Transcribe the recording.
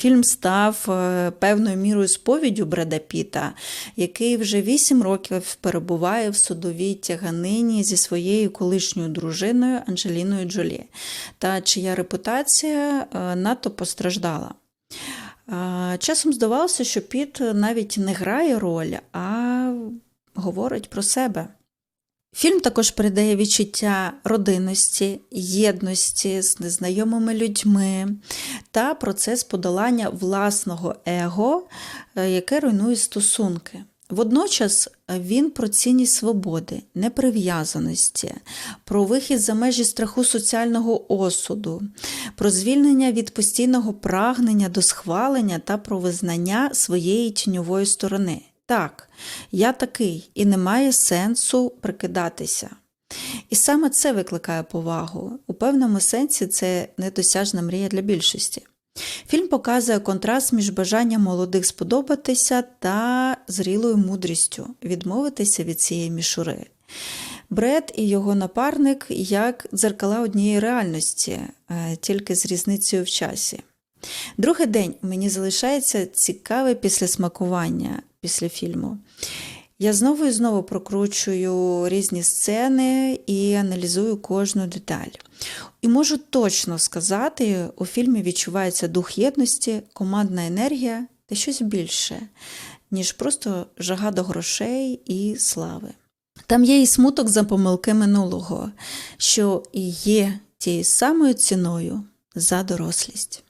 Фільм став е, певною мірою сповіддю Бреда Піта, який вже вісім років перебуває в судовій тяганині зі своєю колишньою дружиною Анджеліною Джолі, та чия репутація е, надто постраждала. Е, Часом здавалося, що Піт навіть не грає роль, а говорить про себе. Фільм також передає відчуття родинності, єдності з незнайомими людьми та процес подолання власного его, е, яке руйнує стосунки. Водночас він про цінність свободи, неприв'язаності, про вихід за межі страху соціального осуду, про звільнення від постійного прагнення до схвалення та про визнання своєї тіньової сторони. Так, я такий, і немає сенсу прикидатися. І саме це викликає повагу. У певному сенсі це недосяжна мрія для більшості. Фільм показує контраст між бажанням молодих сподобатися та зрілою мудрістю відмовитися від цієї мішури. Бред і його напарник як дзеркала однієї реальності, е, тільки з різницею в часі. Другий день мені залишається цікаве післясмакування після фільму. Я знову і знову прокручую різні сцени і аналізую кожну деталь. І можу точно сказати, у фільмі відчувається дух єдності, командна енергія та щось більше, ніж просто жага до грошей і слави. Там є і смуток за помилки минулого, що і є тією самою ціною за дорослість.